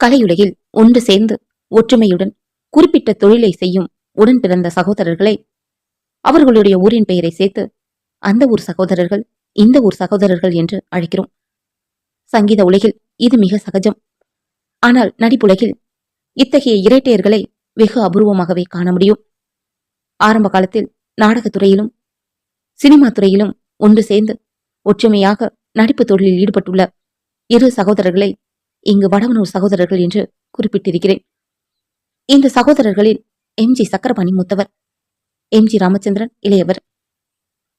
கலையுலகில் ஒன்று சேர்ந்து ஒற்றுமையுடன் குறிப்பிட்ட தொழிலை செய்யும் உடன் பிறந்த சகோதரர்களை அவர்களுடைய ஊரின் பெயரை சேர்த்து அந்த ஊர் சகோதரர்கள் இந்த ஊர் சகோதரர்கள் என்று அழைக்கிறோம். சங்கீத உலகில் இது மிக சகஜம். ஆனால் நடிப்புலகில் இத்தகைய இரட்டையர்களை வெகு அபூர்வமாகவே காண முடியும். ஆரம்ப காலத்தில் நாடகத்துறையிலும் சினிமா துறையிலும் ஒன்று சேர்ந்து ஒற்றுமையாக நடிப்பு தொழிலில் ஈடுபட்டுள்ள இரு சகோதரர்களை இங்கு வடவனூர் சகோதரர்கள் என்று குறிப்பிட்டிருக்கிறேன். இந்த சகோதரர்களில் எம். ஜி. சக்கரபாணி மூத்தவர் எம். ஜி. ராமச்சந்திரன் இளையவர்.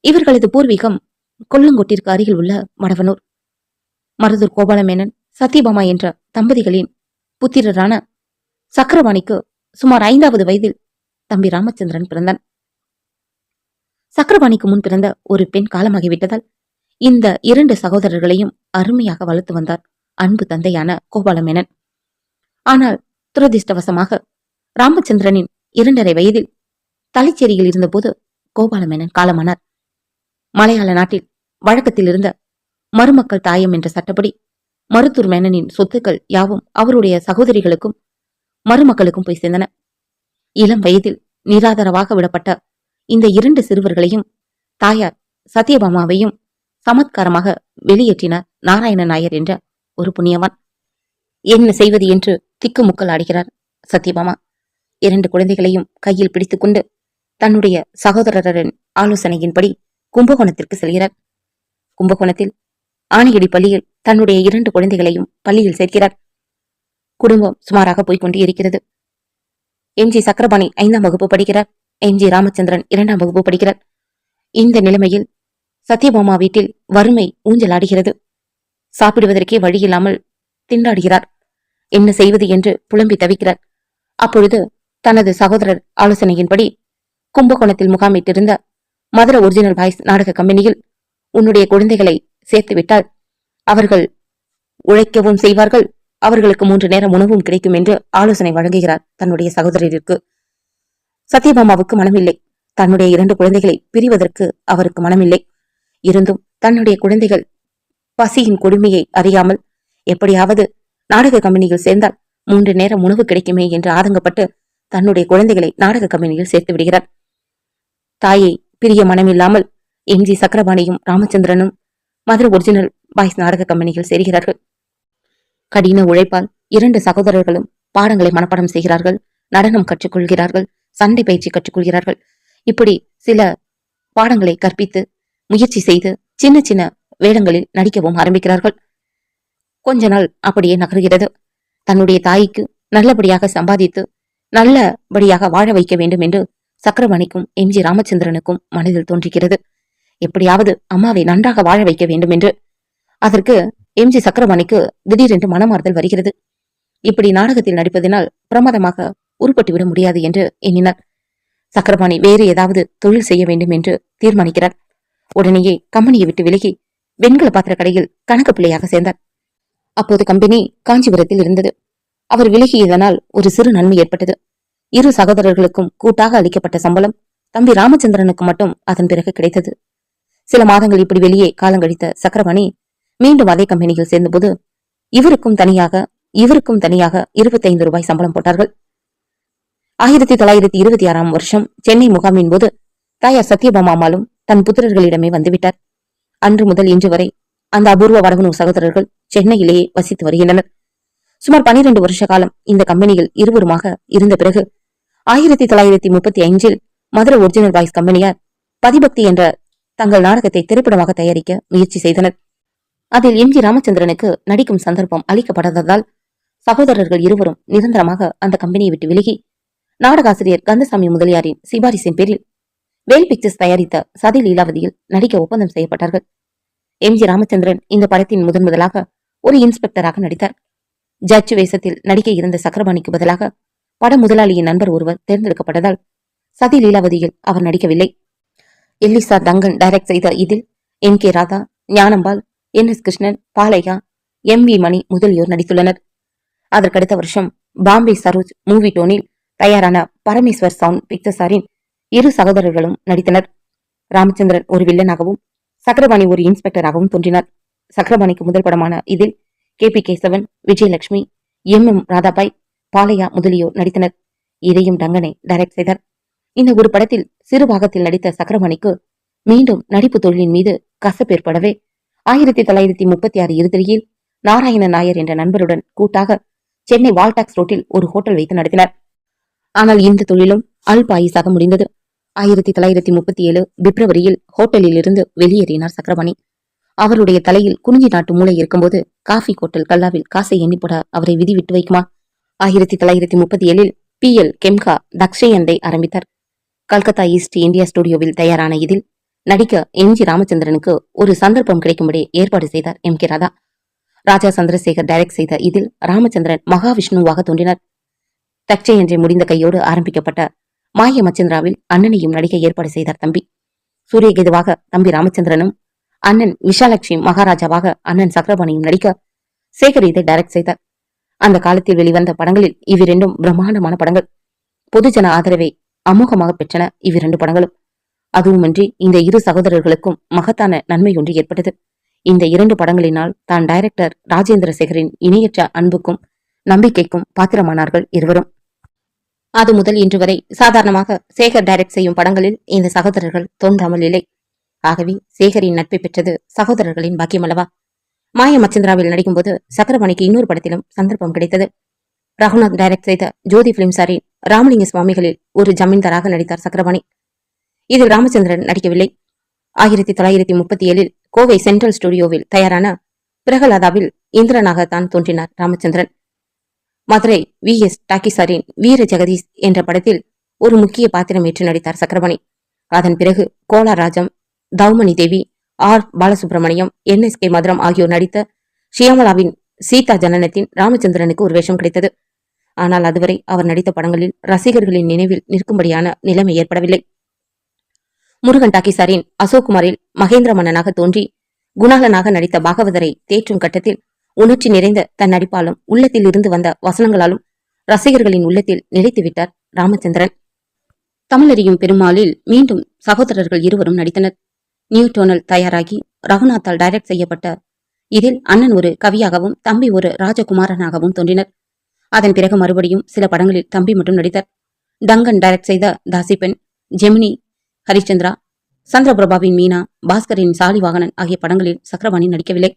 இவர்களது பூர்வீகம் கொல்லங்கோட்டிற்கு அருகில் உள்ள வடவனூர் மருதூர் கோபாலமேனன் சத்யபாமா என்ற தம்பதிகளின் புத்திரரான சக்கரபாணிக்கு சுமார் ஐந்தாவது வயதில் தம்பி ராமச்சந்திரன் பிறந்தான். சக்கரபாணிக்கு முன் பிறந்த ஒரு பெண் காலமாகிவிட்டதால் இந்த இரண்டு சகோதரர்களையும் அருமையாக வளர்த்து வந்தார். அன்பு தந்தையான கோபாலமேனன். ஆனால் துரதிர்ஷ்டவசமாக ராமச்சந்திரனின் இரண்டரை வயதில் தலைச்சேரியில் இருந்தபோது கோபாலமேனன் காலமானார். மலையாள நாட்டில் வழக்கத்தில் இருந்த மருமக்கள் தாயம் என்ற சட்டப்படி மருத்துவர் மேனனின் சொத்துக்கள் யாவும் அவருடைய சகோதரிகளுக்கும் மருமக்களுக்கும் போய் சேர்ந்தன. இளம் வயதில் நிராதரவாக விடப்பட்ட இந்த இரண்டு சிறுவர்களையும் தாயார் சத்யபாமாவையும் சமத்காரமாக வெளியேற்றினார் நாராயண நாயர் என்ற ஒரு புண்ணியவான். என்ன செய்வது என்று திக்குமுக்கள் ஆடுகிறார். சத்யபாமா இரண்டு குழந்தைகளையும் கையில் பிடித்துக்கொண்டு தன்னுடைய சகோதரரின் ஆலோசனையின்படி கும்பகோணத்திற்கு செல்கிறார். கும்பகோணத்தில் ஆணையடி பள்ளியில் தன்னுடைய இரண்டு குழந்தைகளையும் பள்ளியில் சேர்க்கிறார். குடும்பம் சுமாராக போய்கொண்டு இருக்கிறது. எம் ஜி சக்கரபாணி ஐந்தாம் வகுப்பு படிக்கிறார். எம் ஜி ராமச்சந்திரன் இரண்டாம் வகுப்பு படிக்கிறார். இந்த நிலைமையில் சத்யபாமா வீட்டில் வறுமை ஊஞ்சலாடுகிறது சாப்பிடுவதற்கே வழியில்லாமல் திண்டாடுகிறார். என்ன செய்வது என்று புலம்பி தவிக்கிறார். அப்பொழுது தனது சகோதரர் ஆலோசனையின்படி கும்பகோணத்தில் முகாமிட்டிருந்த மதுர ஒரிஜினல் பாய்ஸ் நாடக கம்பெனியில் உன்னுடைய குழந்தைகளை சேர்த்துவிட்டால் அவர்கள் உழைக்கவும் செய்வார்கள். அவர்களுக்கு மூன்று நேரம் உணவும் கிடைக்கும் என்று ஆலோசனை வழங்குகிறார் தன்னுடைய சகோதரருக்கு. சத்யபாமாவுக்கு மனமில்லை. தன்னுடைய இரண்டு குழந்தைகளை பிரிவதற்கு அவருக்கு மனமில்லை. இருந்தும் தன்னுடைய குழந்தைகள் பசியின் கொடுமையை அறியாமல் எப்படியாவது நாடக கம்பெனியில் சேர்ந்தால் மூன்று நேரம் உணவு கிடைக்குமே என்று ஆதங்கப்பட்டு தன்னுடைய குழந்தைகளை நாடக கம்பெனியில் சேர்த்து விடுகிறார். தாயை பிரிய மனமில்லாமல் எம் ஜி சக்கரபாணியும் ராமச்சந்திரனும் மதுரை ஒரிஜினல் பாய்ஸ் நாடக கம்பெனியில் சேர்கிறார்கள். கடின உழைப்பால் இரண்டு சகோதரர்களும் பாடங்களை மனப்பாடம் செய்கிறார்கள் நடனம் கற்றுக்கொள்கிறார்கள் சண்டை பயிற்சி கற்றுக்கொள்கிறார்கள். இப்படி சில பாடங்களை கற்பித்து முயற்சி செய்து சின்ன சின்ன வேடங்களில் நடிக்கவும் ஆரம்பிக்கிறார்கள். கொஞ்ச நாள் அப்படியே நகர்கிறது. தன்னுடைய தாய்க்கு நல்லபடியாக சம்பாதித்து நல்லபடியாக வாழ வைக்க வேண்டும் என்று சக்கரவாணிக்கும் எம். ஜி. ராமச்சந்திரனுக்கும் மனதில் தோன்றுகிறது. எப்படியாவது அம்மாவை நன்றாக வாழ வைக்க வேண்டும் என்று. அதற்கு எம். ஜி. சக்கரவாணிக்கு திடீரென்று மனமாறுதல் வருகிறது. இப்படி நாடகத்தில் நடிப்பதனால் பிரமாதமாக உருப்பட்டு விட முடியாது என்று எண்ணினார் சக்கரபாணி வேறு ஏதாவது தொழில் செய்ய வேண்டும் என்று தீர்மானிக்கிறார் உடனேயே கம்பெனியை விட்டு விலகி வெண்கல பாத்திர கடையில் கணக்கு பிள்ளையாக சேர்ந்தார். அப்போது கம்பெனி காஞ்சிபுரத்தில் இருந்தது. அவர் விலகியதனால் ஒரு சிறு நன்மை ஏற்பட்டது. இரு சகோதரர்களுக்கும் கூட்டாக அளிக்கப்பட்ட சம்பளம் தம்பி ராமச்சந்திரனுக்கு மட்டும் அதன் பிறகு கிடைத்தது. சில மாதங்கள் இப்படி வெளியே காலங்கழித்த சக்கரவாணி மீண்டும் அதே கம்பெனியில் சேர்ந்தபோது இவருக்கும் தனியாக இவருக்கும் தனியாக இருபத்தைந்து ரூபாய் சம்பளம் போட்டார்கள். ஆயிரத்தி தொள்ளாயிரத்தி இருபத்தி ஆறாம் வருஷம் சென்னை முகாமின் போது தாயார் சத்யபாமாமாலும் தன் புத்திரர்களிடமே வந்துவிட்டார் அன்று முதல் இன்று வரை அந்த அபூர்வ வடவனூர் சகோதரர்கள் சென்னையிலேயே வசித்து வருகின்றனர். சுமார் பனிரெண்டு வருஷ காலம் இந்த கம்பெனியில் இருவருமாக இருந்த பிறகு ஆயிரத்தி தொள்ளாயிரத்தி முப்பத்தி ஐந்தில் மதுரை ஒரிஜினல் வாய்ஸ் கம்பெனியார் பதிபக்தி என்ற தங்கள் நாடகத்தை திரைப்படமாக தயாரிக்க முயற்சி செய்தனர். அதில் எம் ஜி ராமச்சந்திரனுக்கு நடிக்கும் சந்தர்ப்பம் அளிக்கப்படாததால் சகோதரர்கள் இருவரும் நிரந்தரமாக அந்த கம்பெனியை விட்டு விலகி நாடகாசிரியர் கந்தசாமி முதலியாரின் சிபாரிசின் பேரில் வேல் பிக்சர்ஸ் தயாரித்த சதி லீலாவதியில் நடிக்க ஒப்பந்தம் செய்யப்பட்டார்கள். எம். ஜி. ராமச்சந்திரன் இந்த படத்தின் முதன் முதலாக ஒரு இன்ஸ்பெக்டராக நடித்தார். ஜட்ஜ் வேஷத்தில் நடிக்க இருந்த சக்கரபாணிக்கு பதிலாக பட முதலாளியின் நண்பர் ஒருவர் தேர்ந்தெடுக்கப்பட்டதால் சதி லீலாவதியில் அவர் நடிக்கவில்லை. எல்லிசா தங்கன் டைரக்ட் செய்த இதில் M. K. Radha Gnanambal N. S. Krishnan Balaiah M. V. Mani முதலியோர் நடித்துள்ளனர். அதற்கடுத்த வருஷம் பாம்பே சரோஜ் மூவி டோனில் தயாரான பரமேஸ்வர் சவுண்ட் பிக்சர்ஸாரின் இரு சகோதரர்களும் நடித்தனர். ராமச்சந்திரன் ஒரு வில்லனாகவும் சக்கரபாணி ஒரு இன்ஸ்பெக்டராகவும் தோன்றினார். சக்கரபாணிக்கு முதல் படமான இதில் K P Kesavan Vijayalakshmi M M Radhabai Balaiah முதலியோர் நடித்தனர். இதையும் டங்கனை டைரக்ட் செய்தார். இந்த ஒரு படத்தில் சிறு பாகத்தில் நடித்த சக்கரமணிக்கு மீண்டும் நடிப்பு தொழிலின் மீது கசப்பு ஏற்படவே ஆயிரத்தி தொள்ளாயிரத்தி முப்பத்தி ஆறு இறுதியில் நாராயண நாயர் என்ற நண்பருடன் கூட்டாக சென்னை வால்டாக்ஸ் ரோட்டில் ஒரு ஹோட்டல் வைத்து நடத்தினார். ஆனால் இந்த தொழிலும் அல்பாயிசாக முடிந்தது. ஆயிரத்தி தொள்ளாயிரத்தி முப்பத்தி ஏழு பிப்ரவரியில் ஹோட்டலில் இருந்து வெளியேறினார் சக்கரபாணி அவருடைய தலையில் குறிஞ்சி நாட்டு மூளை இருக்கும்போது காஃபி ஹோட்டல் கல்லாவில் காசை எண்ணி போட அவரை விதி விட்டு வைக்குமா? ஆயிரத்தி தொள்ளாயிரத்தி முப்பத்தி ஏழில் பி எல் கெம்கா தக்ஷயந்தை ஆரம்பித்தார். கல்கத்தா ஈஸ்ட் இந்தியா ஸ்டுடியோவில் தயாரான இதில் நடிக்க எம் ஜி ராமச்சந்திரனுக்கு ஒரு சந்தர்ப்பம் கிடைக்கும்படி ஏற்பாடு செய்தார் M K Radha. Raja Chandrasekhar direct செய்த இதில் ராமச்சந்திரன் மகாவிஷ்ணுவாக தோன்றினார். தக்ஷயந்தை முடிந்த கையோடு ஆரம்பிக்கப்பட்ட மாய மச்சந்திராவில் அண்ணனையும் நடிக்க ஏற்பாடு செய்தார் தம்பி. சூரியகேதுவாக தம்பி ராமச்சந்திரனும் அண்ணன் விஷாலட்சுமி மகாராஜாவாக அண்ணன் சக்கரபாணியும் நடிக்க சேகர் இதை டைரக்ட் செய்தார். அந்த காலத்தில் வெளிவந்த படங்களில் இவ்விரண்டும் பிரம்மாண்டமான படங்கள். பொதுஜன ஆதரவை அமோகமாக பெற்றன இவ்விரண்டு படங்களும். அதுவுமின்றி இந்த இரு சகோதரர்களுக்கும் மகத்தான நன்மை ஒன்று ஏற்பட்டது. இந்த இரண்டு படங்களினால் தான் டைரக்டர் ராஜேந்திர சேகரின் இணையற்ற அன்புக்கும் நம்பிக்கைக்கும் பாத்திரமானார்கள் இருவரும். அது முதல் இன்று வரை சாதாரணமாக சேகர் டைரக்ட் செய்யும் படங்களில் இந்த சகோதரர்கள் தோன்றாமல் இல்லை. ஆகவே சேகரின் நட்பை பெற்றது சகோதரர்களின் பாக்கியமல்லவா மாய மச்சந்திராவில் நடிக்கும்போது சக்கரபாணிக்கு இன்னொரு படத்திலும் சந்தர்ப்பம் கிடைத்தது. ரகுநாத் டைரக்ட் செய்த ஜோதி பிலிம்சாரின் ராமலிங்க சுவாமிகளில் ஒரு ஜமீன்தாராக நடித்தார் சக்கரபாணி. இதில் ராமச்சந்திரன் நடிக்கவில்லை. ஆயிரத்தி தொள்ளாயிரத்தி முப்பத்தி ஏழில் கோவை சென்ட்ரல் ஸ்டுடியோவில் தயாரான பிரகலாதாவில் இந்திரனாக தான் தோன்றினார் ராமச்சந்திரன். மதுரை வி. எஸ். டாக்கிசாரின் வீர ஜெகதீஷ் என்ற படத்தில் ஒரு முக்கிய பாத்திரம் ஏற்று நடித்தார் சக்கரபாணி. அதன் பிறகு Kolarajam Thavamani Devi R. Balasubramaniam N. S. K. Madhuram ஆகியோர் நடித்த ஷியாமலாவின் சீதா ஜனனத்தின் ராமச்சந்திரனுக்கு ஒரு வேஷம் கிடைத்தது. ஆனால் அதுவரை அவர் நடித்த படங்களில் ரசிகர்களின் நினைவில் நிற்கும்படியான நிலைமை ஏற்படவில்லை. முருகன் டாக்கிசாரின் அசோக்குமாரில் மகேந்திர மன்னனாக தோன்றி குணாலனாக நடித்த பாகவதரை தேற்றும் கட்டத்தில் உணர்ச்சி நிறைந்த தன் நடிப்பாலும் உள்ளத்தில் இருந்து வந்த வசனங்களாலும் ரசிகர்களின் உள்ளத்தில் நிலைத்து விட்டார் ராமச்சந்திரன். தமிழறியும் பெருமாளில் மீண்டும் சகோதரர்கள் இருவரும் நடித்தனர். நியூட்டோனல் தயாராகி ரகுநாத்தால் டைரக்ட் செய்யப்பட்ட இதில் அண்ணன் ஒரு கவியாகவும் தம்பி ஒரு ராஜகுமாரனாகவும் தோன்றினர். அதன் பிறகு மறுபடியும் சில படங்களில் தம்பி மட்டும் நடித்தார். டங்கன் டைரக்ட் செய்த தாசிபெண் ஜெமினி ஹரிச்சந்திரா சந்திரபிரபாவின் மீனா பாஸ்கரின் சாலிவாகனன் ஆகிய படங்களில் சக்கரபாணி நடிக்கவில்லை.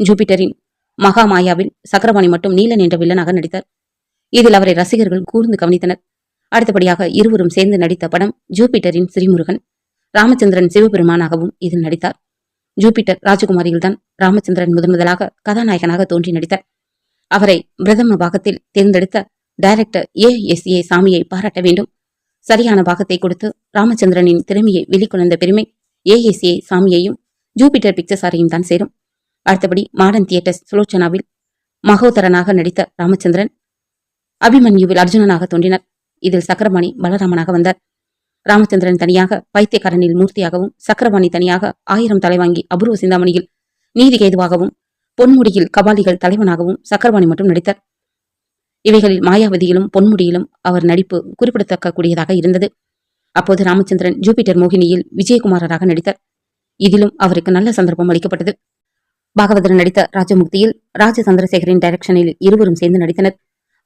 ஜூபிட்டரின் மகாமாயாவில் சக்கரபாணி மட்டும் நீலன் என்ற வில்லனாக நடித்தார். இதில் அவரை ரசிகர்கள் கூர்ந்து கவனித்தனர். அடுத்தபடியாக இருவரும் சேர்ந்து நடித்த படம் ஜூபிட்டரின் ஸ்ரீமுருகன் ராமச்சந்திரன் சிவபெருமானாகவும் இதில் நடித்தார். ஜூபிட்டர் ராஜகுமாரியில்தான் ராமச்சந்திரன் முதன் முதலாக கதாநாயகனாக தோன்றி நடித்தார். அவரை பிரதம பாகத்தில் தேர்ந்தெடுத்த டைரக்டர் ஏ. எஸ். ஏ. சாமியை பாராட்ட வேண்டும். சரியான பாகத்தை கொடுத்து ராமச்சந்திரனின் திறமையை வெளிக்கொணர்ந்த பெருமை ஏ. எஸ். ஏ. சாமியையும் ஜூபிட்டர் பிக்சர்ஸாரையும் தான் சேரும். அடுத்தபடி மாடர்ன் தியேட்டர்ஸ் சுலோச்சனாவில் மகோதரனாக நடித்த ராமச்சந்திரன் அபிமன்யுவில் அர்ஜுனனாக தோன்றினர். இதில் சக்கரபாணி பலராமனாக வந்தார். ராமச்சந்திரன் தனியாக பைத்தியக்காரனில் மூர்த்தியாகவும் சக்கரபாணி தனியாக ஆயிரம் தலைவாங்கி அபூர்வ சிந்தாமணியில் நீதிகேதுவாகவும் பொன்முடியில் கபாலிகள் தலைவனாகவும் சக்கரபாணி மட்டும் நடித்தார். இவைகளில் மாயாவதியிலும் பொன்முடியிலும் அவர் நடிப்பு குறிப்பிடத்தக்க கூடியதாக இருந்தது. அப்போது ராமச்சந்திரன் ஜூபிட்டர் மோகினியில் விஜயகுமாரராக நடித்தார். இதிலும் அவருக்கு நல்ல சந்தர்ப்பம் அளிக்கப்பட்டது. பாகவதர் நடித்த ராஜமுக்தியில் ராஜ சந்திரசேகரின் டைரக்ஷனில் இருவரும் சேர்ந்து நடித்தனர்.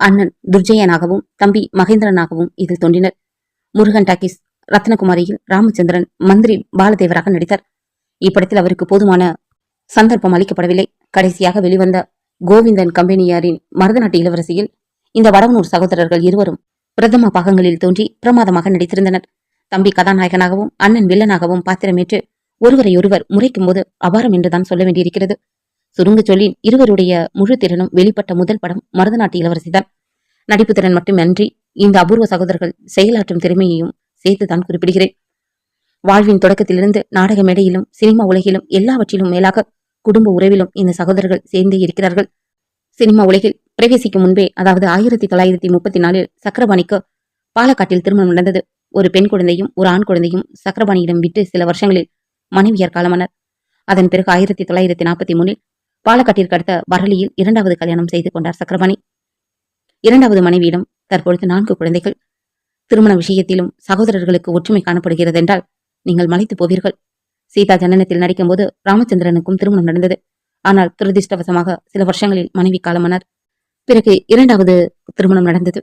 அண்ணன் துர்ஜயனாகவும் தம்பி மகேந்திரனாகவும் இதில் தோன்றினர். முருகன் டாக்கிஸ் ரத்னகுமாரியில் ராமச்சந்திரன் மந்திரி பாலதேவராக நடித்தார். இப்படத்தில் அவருக்கு போதுமான சந்தர்ப்பம் அளிக்கப்படவில்லை. கடைசியாக வெளிவந்த கோவிந்தன் கம்பெனியாரின் மருதநாட்டு இளவரசியில் இந்த வடவனூர் சகோதரர்கள் இருவரும் பிரதம பாகங்களில் தோன்றி பிரமாதமாக நடித்திருந்தனர். தம்பி கதாநாயகனாகவும் அண்ணன் வில்லனாகவும் பாத்திரமேற்று ஒருவரையொருவர் முறைக்கும் போது அபாரம் என்றுதான் சொல்ல வேண்டியிருக்கிறது. சுருங்க சொல்லி இருவருடைய முழு திறனும் வெளிப்பட்ட முதல் படம் மருதநாட்டு இளவரசிதான். நடிப்பு திறன் மட்டுமன்றி இந்த அபூர்வ சகோதரர்கள் செயலாற்றும் திறமையையும் சேர்த்துதான் குறிப்பிடுகிறேன். வாழ்வின் தொடக்கத்திலிருந்து நாடக மேடையிலும் சினிமா உலகிலும் எல்லாவற்றிலும் மேலாக குடும்ப உறவிலும் இந்த சகோதரர்கள் சேர்ந்தே இருக்கிறார்கள். சினிமா உலகில் பிரவேசிக்கும் முன்பே அதாவது ஆயிரத்தி தொள்ளாயிரத்தி முப்பத்தி நாலில் சக்கரபாணிக்கு பாலக்காட்டில் திருமணம் நடந்தது. ஒரு பெண் குழந்தையும் ஒரு ஆண் குழந்தையும் சக்கரபாணியிடம் விட்டு சில வருஷங்களில் மனைவியார் காலமானர். அதன் பிறகு ஆயிரத்தி தொள்ளாயிரத்தி நாற்பத்தி மூணில் பாலக்காட்டிற்கு அடுத்த வரலியில் இரண்டாவது கல்யாணம் செய்து கொண்டார் சக்கரபாணி. இரண்டாவது மனைவியிடம் தற்பொழுது நான்கு குழந்தைகள். திருமண விஷயத்திலும் சகோதரர்களுக்கு ஒற்றுமை காணப்படுகிறது என்றால் நீங்கள் மலைத்து போவீர்கள். சீதா ஜனனத்தில் நடிக்கும்போது ராமச்சந்திரனுக்கும் திருமணம் நடந்தது. ஆனால் துரதிருஷ்டவசமாக சில வருஷங்களில் மனைவி காலமானார். பிறகு இரண்டாவது திருமணம் நடந்தது.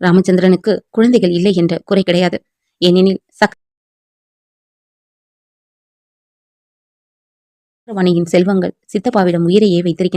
ராமச்சந்திரனுக்கு குழந்தைகள் இல்லை என்ற குறை கிடையாது. ஏனெனில் சக் சக்கரவாணியின் செல்வங்கள் சித்தப்பாவிடம் உயிரையே வைத்திருக்கின்றன.